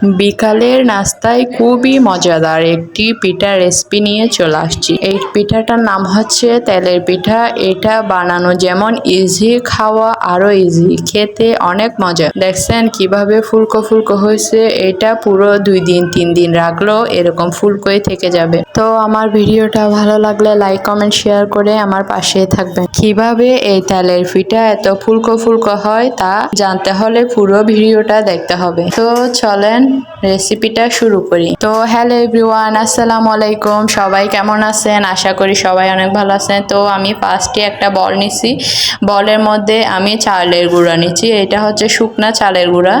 বিকালের নাস্তায় খুবই মজাদার একটি পিঠা রেসিপি নিয়ে চলে আসছি। এই পিঠাটার নাম হচ্ছে তেলের পিঠা। এটা বানানো যেমন ইজি খাওয়া আরও ইজি খেতে অনেক মজা। দেখছেন কীভাবে ফুলকো ফুলকো হয়েছে? এটা পুরো দুই দিন, তিন দিন রাখল এরকম ফুলকোই থেকে যাবে। তো আমার ভিডিওটা ভালো লাগলে লাইক কমেন্ট শেয়ার করে আমার পাশে থাকবেন। কীভাবে এই তেলের ফিটা এত ফুলকো ফুলকো হয় তা জানতে হলে পুরো ভিডিওটা দেখতে হবে। তো চলেন রেসিপিটা শুরু করি। তো হ্যালো এভরিওয়ান আসসালামু আলাইকুম। সবাই কেমন আছেন? আশা করি সবাই অনেক ভালো আছেন। তো আমি ফার্স্টে একটা বল নিছি। বলের মধ্যে আমি চালের গুঁড়া নিচ্ছি এটা হচ্ছে শুকনা চালের গুঁড়া।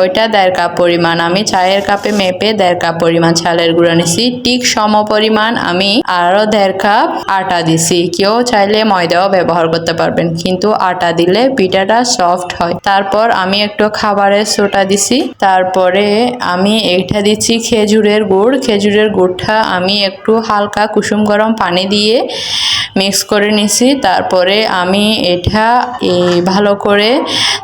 ওইটা দেড় কাপ পরিমাণ। আমি চায়ের কাপে মেপে দেড় কাপ পরিমাণ চালের গুঁড়া নিছি। ঠিক সম পরিমাণ আমি আরও দেড় কাপ আটা দিছি। কেউ চাইলে ময়দাও ব্যবহার করতে পারবেন, কিন্তু আটা দিলে পিঠাটা সফট হয়। তারপর আমি একটু খাবারের সোটা দিছি। তারপরে আমি এটা দিচ্ছি খেজুরের গুড়। খেজুরের গুড়টা আমি একটু হালকা কুসুম গরম পানি দিয়ে মিক্স করে নিছি। তারপরে আমি এটা ভালো করে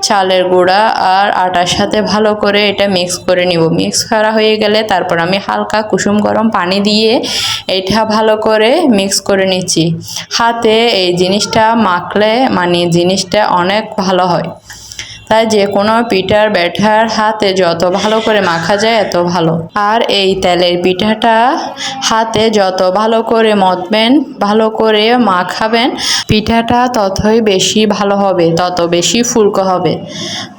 চালের গুঁড়া আর আটার সাথে ভালো করে এটা মিক্স করে নিব। মিক্স করা হয়ে গেলে তারপর আমি হালকা কুসুম গরম পানি দিয়ে এটা ভালো করে মিক্স করে নিচ্ছি। হাতে এই জিনিসটা মাখলে মানে জিনিসটা অনেক ভালো হয়। তাই যে কোনো পিঠার ব্যাটার হাতে যত ভালো করে মাখা যায় এত ভালো। আর এই তেলের পিঠাটা হাতে যত ভালো করে মতবেন, ভালো করে মাখাবেন, পিঠাটা ততই বেশি ভালো হবে, তত বেশি ফুলকো হবে।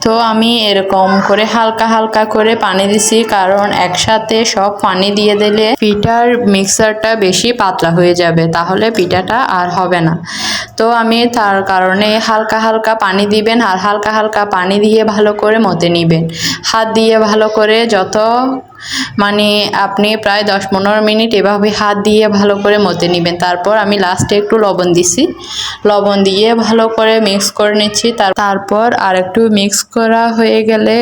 তো আমি এরকম করে হালকা হালকা করে পানি দিছি, কারণ একসাথে সব পানি দিয়ে দিলে পিঠার মিক্সারটা বেশি পাতলা হয়ে যাবে, তাহলে পিঠাটা আর হবে না। তো আমি তার কারণে হালকা হালকা পানি দিবেন, আর হালকা হালকা পানি দিয়ে ভালো করে মতে নিবেন। হাত দিয়ে ভালো করে যত মানে আপনি প্রায় দশ পনেরো মিনিট এভাবে হাত দিয়ে ভালো করে মতে নেবেন। তারপর আমি লাস্টে একটু লবণ দিছি। লবণ দিয়ে ভালো করে মিক্স করে নিচ্ছি। তারপর আর একটু মিক্স করা হয়ে গেলে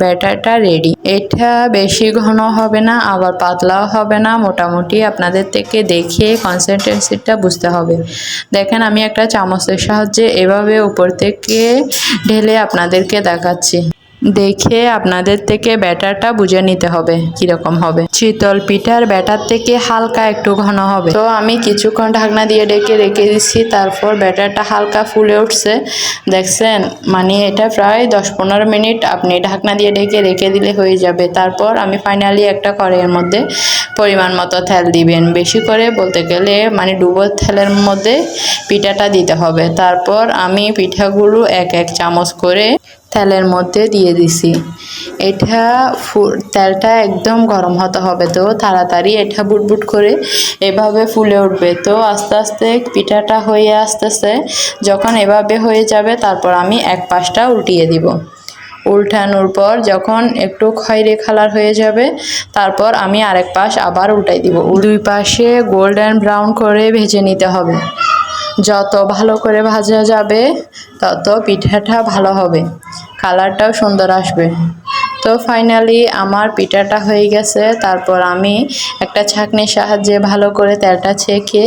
ব্যাটারটা রেডি এটা বেশি ঘন হবে না, আবার পাতলাও হবে না। মোটামুটি আপনাদের থেকে দেখে কনসেন্ট্রেন্সিটা বুঝতে হবে। দেখেন আমি একটা চামচের সাহায্যে এভাবে উপর থেকে ঢেলে আপনাদেরকে দেখাচ্ছি। দেখে আপনাদের থেকে ব্যাটারটা বুঝে নিতে হবে কীরকম হবে। শীতল পিঠার ব্যাটার থেকে হালকা একটু ঘন হবে। তো আমি কিছুক্ষণ ঢাকনা দিয়ে ডেকে রেখে দিচ্ছি তারপর ব্যাটারটা হালকা ফুলে উঠছে। দেখছেন? মানে এটা প্রায় দশ পনেরো মিনিট আপনি ঢাকনা দিয়ে ডেকে রেখে দিলে হয়ে যাবে। তারপর আমি ফাইনালি একটা কড়াইয়ের মধ্যে পরিমাণ মতো তেল দিবেন। বেশি করে বলতে গেলে মানে ডুবো তেলের মধ্যে পিঠাটা দিতে হবে। তারপর আমি পিঠাগুলো এক এক চামচ করে তেলের মধ্যে দিয়ে দিছি। এটা তেলটা একদম গরম হতে হবে তো, তাড়াতাড়ি এটা বুটবুট করে এভাবে ফুলে উঠবে। তো আস্তে আস্তে পিঠাটা হয়ে আসতেছে, যখন এভাবে হয়ে যাবে তারপর আমি এক পাশটা উল্টিয়ে দিব। উল্টানোর পর যখন একটু খয়রে কালার হয়ে যাবে, তারপর আমি আরেক পাশ আবার উল্টাই দিব। দুই পাশে গোল্ডেন ব্রাউন করে ভেজে নিতে হবে। যত ভালো করে ভাজা যাবে, তত পিঠাটা ভালো হবে। কালারটাও সুন্দর আসবে। তো ফাইনালি আমার পিঠাটা হয়ে গেছে, তারপর আমি একটা ছাঁকনির সাহায্যে ভালো করে তেলটা ছেঁকে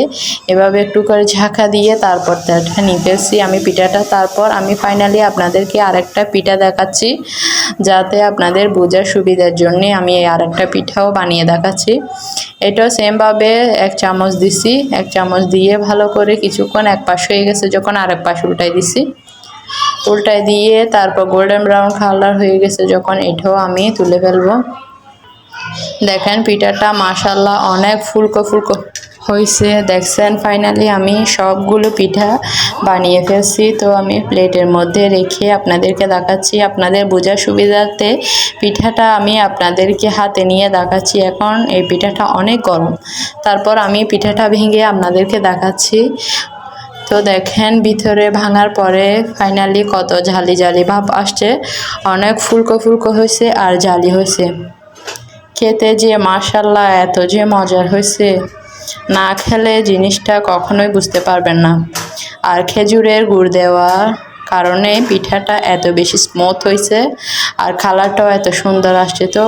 এভাবে একটু করে ঝাঁকা দিয়ে তারপর তেলটা নিতেছি আমি পিঠাটা। তারপর আমি ফাইনালি আপনাদেরকে আরেকটা পিঠা দেখাচ্ছি, যাতে আপনাদের বোঝার সুবিধার জন্যে আমি এই আরেকটা পিঠাও বানিয়ে দেখাচ্ছি। এটাও সেমভাবে এক চামচ দিছি, এক চামচ দিয়ে ভালো করে কিছুক্ষণ এক পাশ হয়ে গেছে, যখন আরেক পাশ উল্টাই দিছি। উল্টায় দিয়ে তারপর গোল্ডেন ব্রাউন কালার হয়ে গেছে যখন এটাও আমি তুলে ফেলব। দেখেন পিঠাটা মাসাল্লাহ অনেক ফুলকো ফুলকো হয়েছে। দেখছেন ফাইনালি আমি সবগুলো পিঠা বানিয়ে ফেলছি। তো আমি প্লেটের মধ্যে রেখে আপনাদেরকে দেখাচ্ছি। আপনাদের বোঝার সুবিধার্থে পিঠাটা আমি আপনাদেরকে হাতে নিয়ে দেখাচ্ছি। এখন এই পিঠাটা অনেক গরম। তারপর আমি পিঠাটা ভেঙে আপনাদেরকে দেখাচ্ছি। তো দেখেন ভিতরে ভাঙার পরে ফাইনালি কত ঝালি ঝালি ভাব আসছে। অনেক ফুলকো ফুলকো হয়েছে আর জালি হয়েছে। খেতে যে মাসাল্লাহ এত যে মজার হয়েছে। না খেলে জিনিসটা কখনোই বুঝতে পারবেন না। আর খেজুরের গুড় দেওয়া কারণে পিঠাটা এত বেশি স্মুথ হয়েছে আর কালারটাও এত সুন্দর আসছে তো